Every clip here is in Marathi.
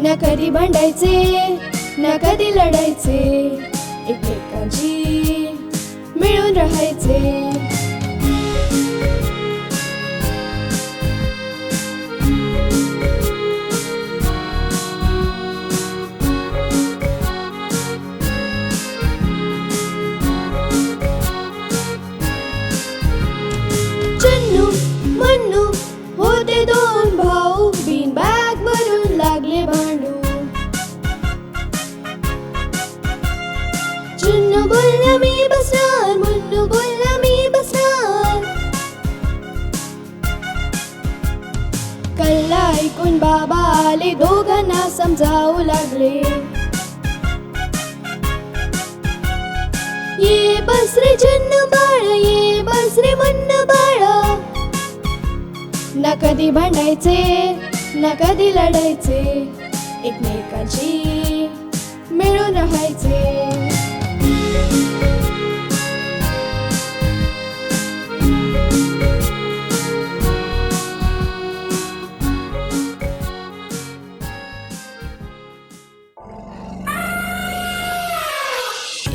न कधी भांडायचे न कधी लढायचे एकमेकांची मिळून राहायचे. आले दोघांना समजावू लागले. ये बसरे चन्न बाळ ये बसरे मन्न बाळ. न कधी भांडायचे न कधी लढायचे एकमेकांशी मिळून राहायचे.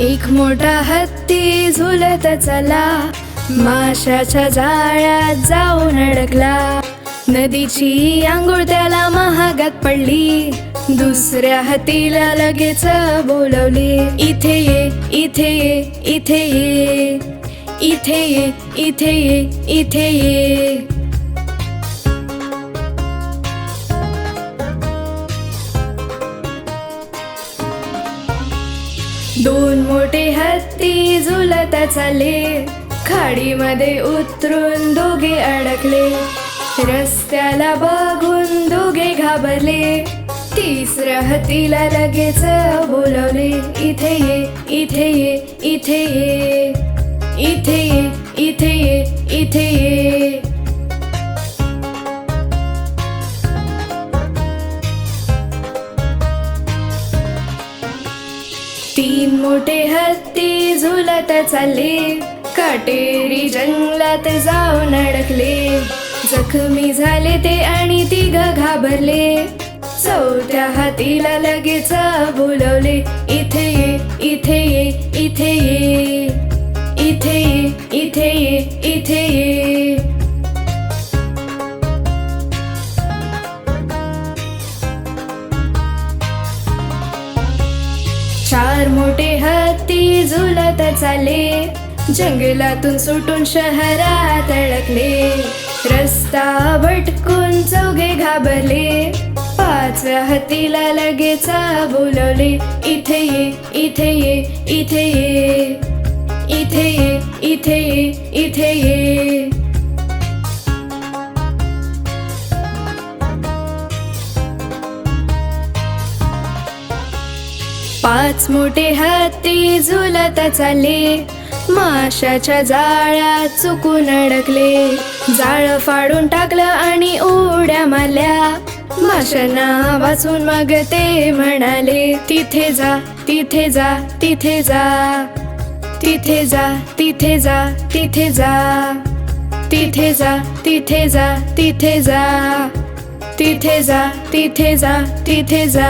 एक मोठा हत्ती झुलत चला. माशाच्या जाळ्यात जाऊन अडकला. नदीची आंघोळ त्याला महागात पडली. दुसऱ्या हत्तीला लगेच बोलवले. इथे ये इथे ये इथे ये. इथे ये इथे ये इथे ये. दोन मोठे हत्ती झुलत चालले. खाडीमध्ये उतरून दोघे अडकले. रस्त्याला बघून दोघे घाबरले. तिसऱ्या हत्तीला लगेच बोलवले इथे ये इथे ये इथे ये इथे ये इथे ये इथे ये. तीन मोठे हत्ती झुलत चालले. काटेरी जंगलात जाऊन अडकले. जखमी झाले ते आणि तिघ घाबरले. चौथ्या हातीला लगेच बोलवले इथे ये इथे ये इथे ये. इथे ये इथे ये इथे ये. फिरत चालले. जंगलातून सुटून शहरात अडकले. रस्ता भटकून चौघे घाबरले. पाचव्या हत्तीला लगेच बोलवले इथे ये इथे ये इथे ये. इथे ये इथे ये इथे ये. पाच मोठे हत्ती झुलत चालले. माशाच्या जाळ्यात चुकून अडकले. जाळ फाडून टाकलं आणि उड्या मारल्या. माशांना वाचून मग ते म्हणाले तिथे जा तिथे जा तिथे जा. तिथे जा तिथे जा तिथे जा. तिथे जा तिथे जा तिथे जा. तिथे जा तिथे जा तिथे जा.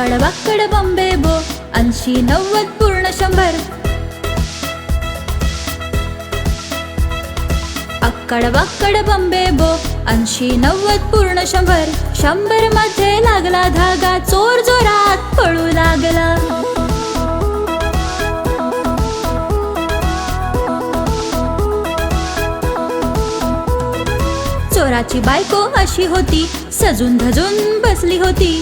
अक्कड बॉम्बे बो ऐंशी नव्वद पूर्ण शंभर अक्कड बक्कड बॉम्बे बो ऐंशी नव्वद पूर्ण शंभर शंभरमध्ये लागला धागा चोर जोरात पळू लागला चोराची बायको अशी होती सजून धजून बसली होती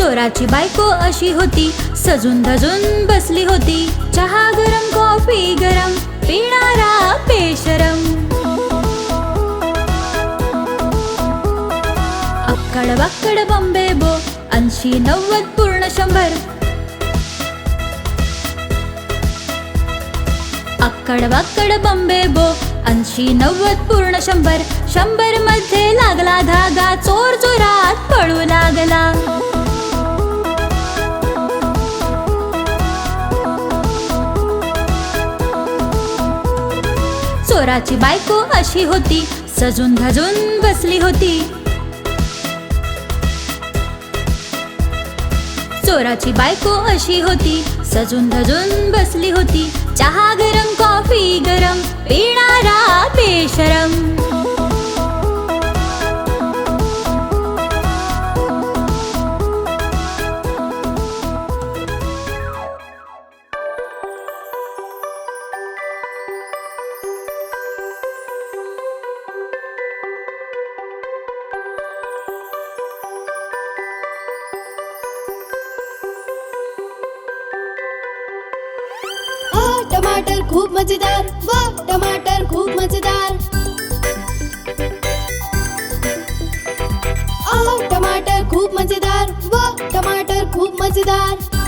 चोराची बायको अशी होती. सजून धजून बसली होती. चहा गरम कॉफी गरम पिणारा पेशरम अक्कड बाक्कड बंबे बो ऐंशी नव्वद पूर्ण शंभर. अक्कड बाक्कड बंबे बो ऐंशी नव्वद पूर्ण शंभर. शंभरमध्ये लागला धागा चोर चोरात पळू लागला. चोराची बायको अशी होती. सजून धजून बसली होती. चोराची बायको अशी होती. सजून धजून बसली होती. चहा गरम गरम खूप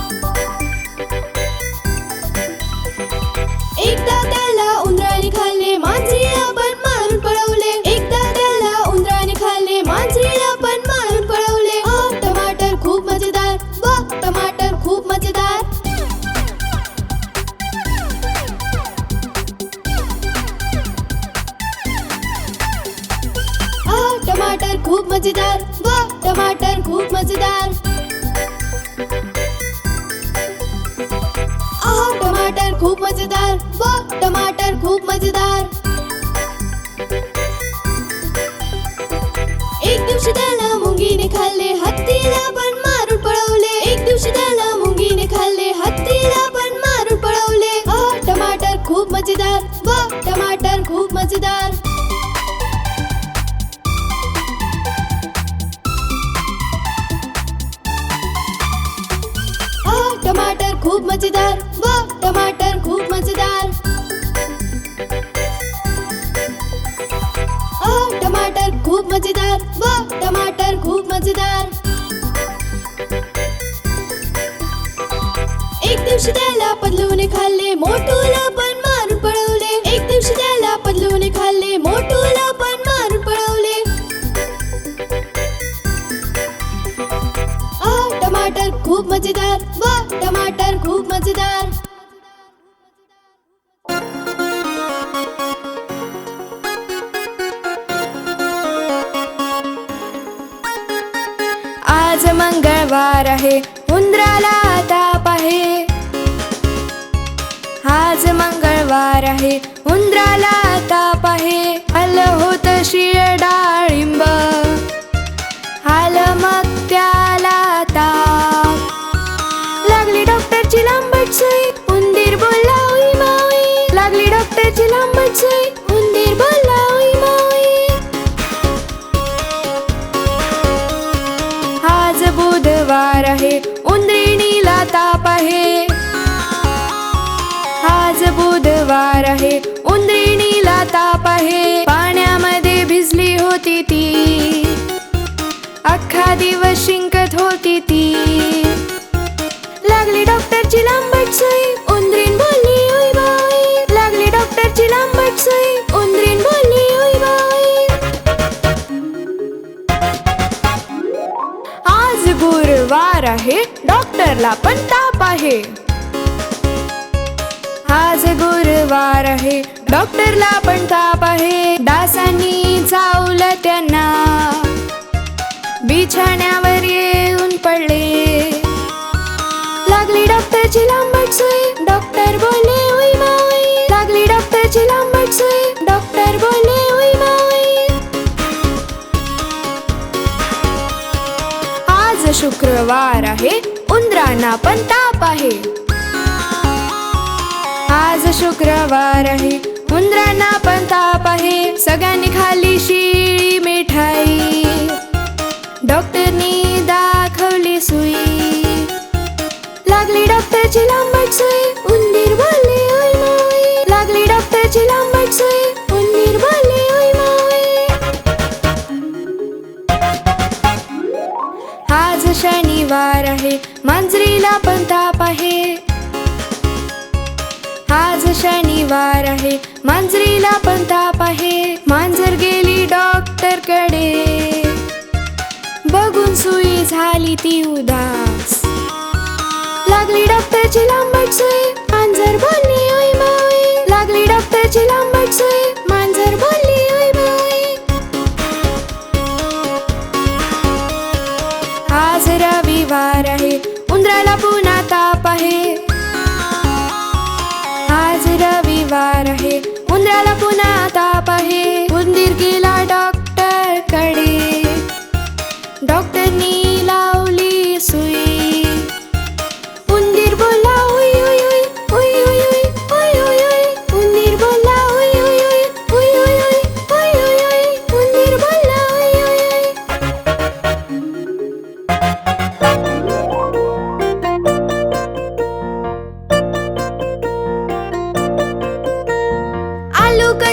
हत्तीला पण मारून पळवले. एक दिवशी त्याला मुंगीने खाल्ले. हत्तीला पण मारून पळवले. टमाटर खूप मजेदार. वा टमाटर खूप मजेदार. टमाटर खूप मजेदार. वा टमाटर खूप मजेदार. टमाटर खूप मजेदार. वा टमाटर खूप मजेदार. दिवशी त्याला पदलूने खाल्ले मोठूला पण मारून पळवले. एक दिवशी त्याला पदलूने खाल्ले मोठूला पण मारून पळवले. आ टमाटर खूप मजेदार. वा टमाटर खूप मजेदार. आज गुरुवार आहे. डॉक्टरला पण ताप आहे. आज गुरुवार आहे. डॉक्टरला पण ताप आहे. डासांनी चावलं त्यांना. बिछाण्यावर येऊन पडले. लागली डॉक्टरची लांबट सुई. डॉक्टर बोलले उई शुक्रवार आहे. उंदरांना पण ताप आहे. आज शुक्रवार आहे. उंदरांना पण ताप आहे. सगळ्या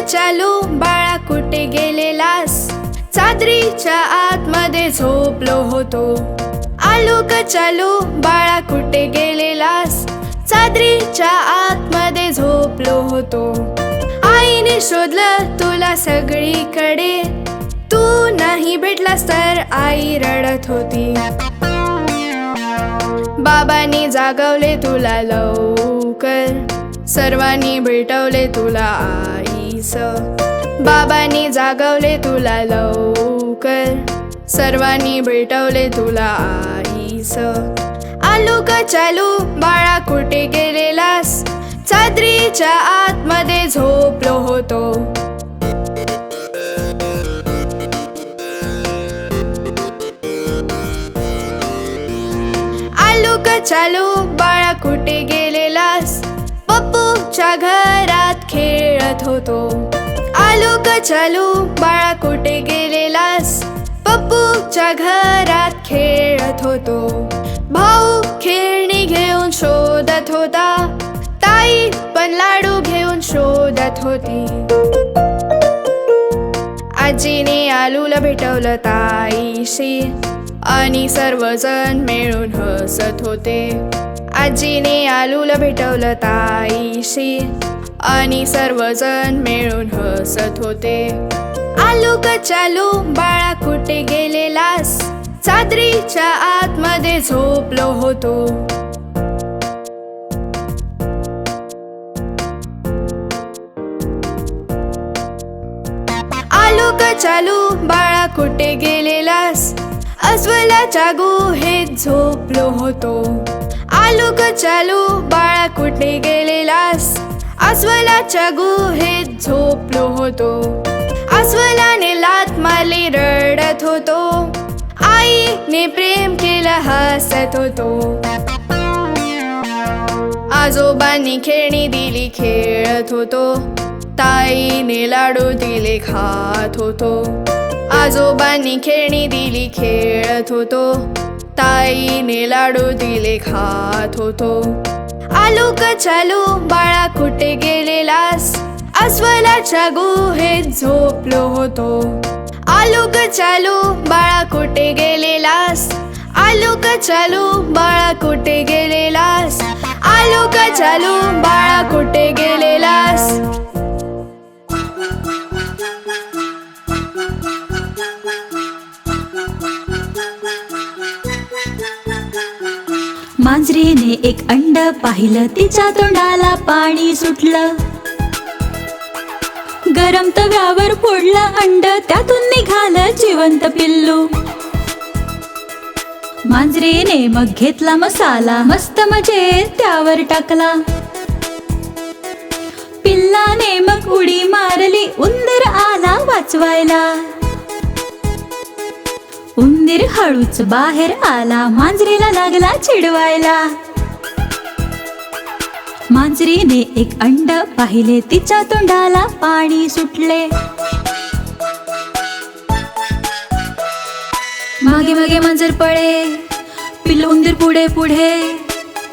चालू बाळा कुठे गेलेलास? चादरीच्या आतमध्ये झोपलो होतो. आलु का चालू बाळा कुठे गेलेलास? चादरीच्या आतमध्ये झोपलो होतो. आईने शोधलं तुला सगळीकडे. तू नाही भेटलास तर आई रडत होती. बाबांनी जागवले तुला लवकर. सर्वांनी भेटवले तुला आई. बाबांनी जागवले तुला लवकर. सर्वांनी भेटवले तुला आईस. आलू का चालू? बाळा कुठे गेलेलास? चादरीच्या आतमध्ये झोपलो होतो. आलू का चालू? बाळा कुठे गेलेलास? पप्पूच्या घरात खेळत होतो. आलू का चालू? बाळा कुठे गेलेलास? पप्पूच्या घरात खेळत होतो. भाऊ खेळणी घेऊन शोधत होता. ताई पण लाडू घेऊन शोधत होती. आजीने आलूला भेटवलं ताईशी. आणि सर्वजण मिळून हसत होते. आजीने आलूला भेटवलं ताईशी. आणि सर्वजण मिळून हसत होते. आलू का चालू? बाळा कुठे गेलेलास? चादरीच्या आतमध्ये झोपलो होतो. आलू चालू? बाळा कुठे गेलेलास? अस्वलाच्या गुहेत झोपलो होतो. आलू का चालू? बाळा कुठे गेलेलास? अस्वलाच्या गुहेत झोपलो होतो. अस्वलाने लात मारली रडत होतो. आईने प्रेम केलं हसत होतो. आजोबांनी खेळणी दिली खेळत होतो. ताईने लाडू दिले खात होतो. आजोबांनी खेळणी दिली खेळत होतो. ताईने लाडू दिले खात होतो. चालू का चालू बाळा कुठे गेलेलास? अस्वलाच्या गुहेत झोपलो होतो. आलू का चालू बाळा कुठे गेलेलास? आलू का चालू बाळा कुठे गेलेलास? आलू का चालू बाळा कुठे गेलेलास? मांजरीने एक अंड पाहिलं. तिच्या तोंडाला पाणी सुटलं. गरम तव्यावर फोडलं अंड. त्यातून निघालं जिवंत पिल्लू. मांजरीने मग घेतला मसाला. मस्त मजेत त्यावर टाकला. पिल्लाने मग उडी मारली. उंदर आला वाचवायला. उंदीर हळूच बाहेर आला मांजरीला लागला चिडवायला. मांजरीने एक अंड पाहिले तिच्या तोंडाला पाणी सुटले. मागे मागे मांजर पळे पिल्लू उंदीर पुढे पुढे.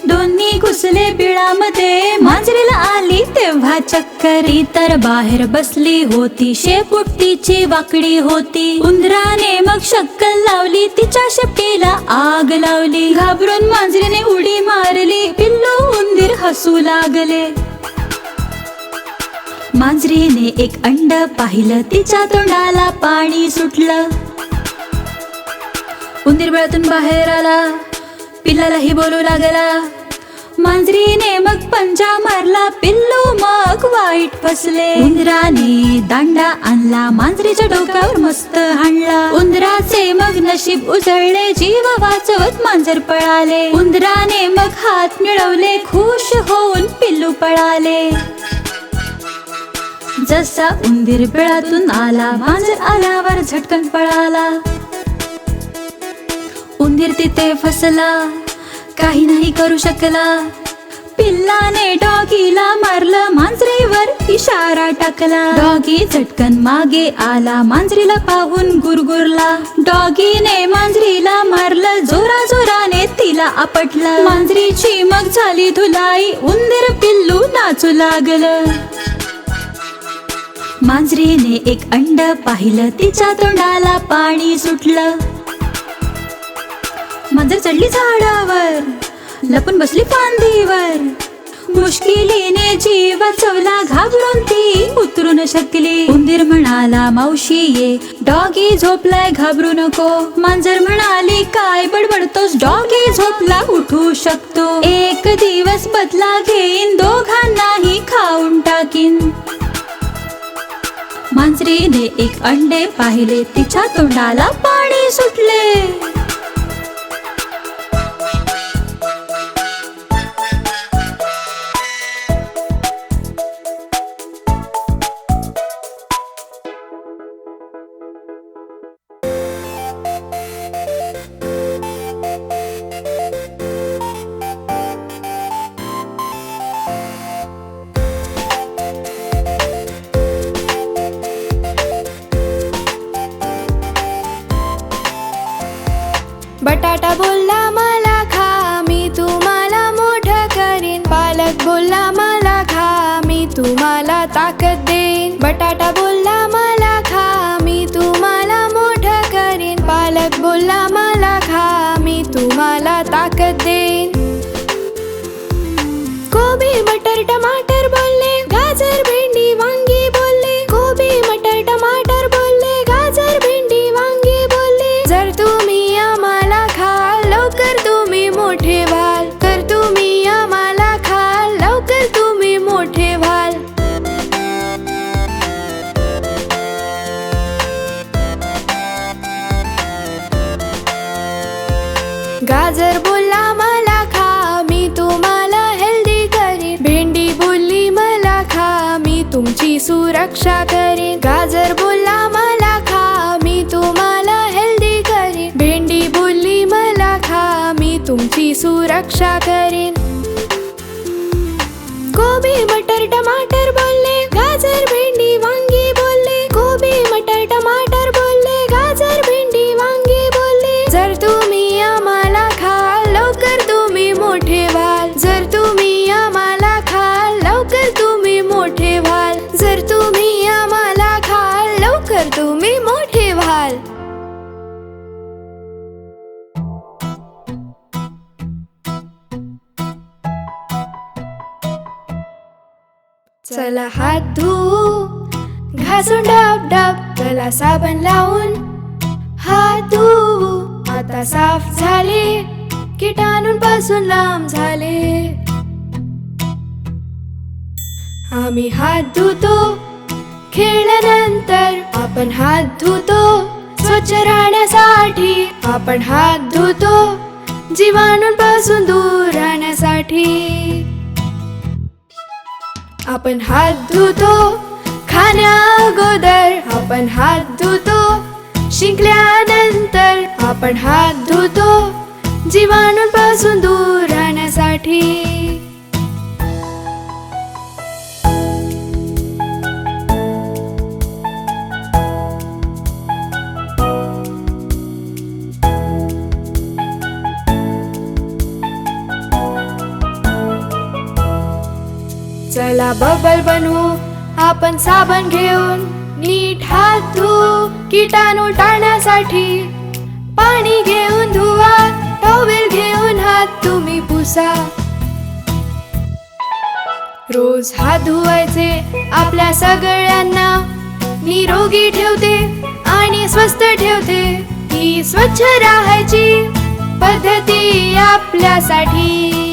दोन्ही घुसले बिळामध्ये मांजरीला आली तेव्हा चक्करी तर बाहेर बसली होती. शेपुट्टीची वाकडी होती. उंदराने मग शक्कल लावली. तिच्या शेपटीला आग लावली. घाबरून मांजरीने उडी मारली. पिल्लू उंदीर हसू लागले. मांजरीने एक अंड पाहिलं. तिच्या तोंडाला पाणी सुटलं. उंदीर बिळातून बाहेर आला. पिल्लालाही बोलू लागला. मांजरीने मग पंजा मारला. पिल्लू मग वाईट फसले उंदराने दांडा आणला. मांजरीच्या डोक्यावर मस्त हाणला. उंदराचे मग नशीब उजळले. जीव वाचवत मांजर पळाले. उंदराने मग हात मिळवले. खुश होऊन पिल्लू पळाले. जसा उंदीर बिळातून आला. मांजर आल्यावर झटकन पळाला. उंदीर तिथे फसला काही नाही करू शकला. पिल्लाने डॉगीला मारलं मांजरीवर इशारा टाकला. डॉगी झटकन मागे आला मांजरीला पाहून गुरगुरला. डॉगीने मांजरीला मारलं जोरा जोराने तिला आपटलं. मांजरीची मग झाली धुलाई उंदीर पिल्लू नाचू लागलं. मांजरीने एक अंड पाहिलं तिच्या तोंडाला पाणी सुटलं. मांजर चढली झाडावर लपून बसली फांदीवर. मुश्किलीने जीव चवला घाबरून ती उतरू न शकली. उंदीर म्हणाला मावशी ये. डॉगी झोपलाय घाबरू नको. मांजर म्हणाली काय बडबडतोस? डॉगी झोपला उठू शकतो. एक दिवस बदला घेईन दोघांनाही खाऊन टाकीन. मांजरीने एक अंडे पाहिले. तिच्या तोंडाला पाणी सुटले. but i'll tell what lama रक्षा करी गाजर बोलला मला खा मी तुम्हाला हेल्दी करीन. भेंडी बोलली मला खा मी तुमची सुरक्षा करीन. कोबी मटर टमाटर बोल त्याला हात धू. घासून डब डब त्याला साबण लावून हात धू. आता साफ झाले किटाणूंपासून लांब झाले. आम्ही हात धुतो खेळल्यानंतर आपण हात धुतो. स्वच्छ राहण्यासाठी आपण हात धुतो जीवाणूंपासून दूर राहण्यासाठी. आपण हात धुतो खाण्या अगोदर आपण हात धुतो. शिंकल्यानंतर आपण हात धुतो. जीवाणूंपासून दूर राहण्यासाठी. चला बबल बनवू आपण साबण घेऊन नीट हात धू किटाणू टाळण्यासाठी पाणी घेऊन धुवा टॉवेल घेऊन हात तुम्ही पुसा. रोज हात धुवायचे आपल्या सगळ्यांना. निरोगी ठेवते आणि स्वस्थ ठेवते. ही स्वच्छ राहायची पद्धती आपल्यासाठी.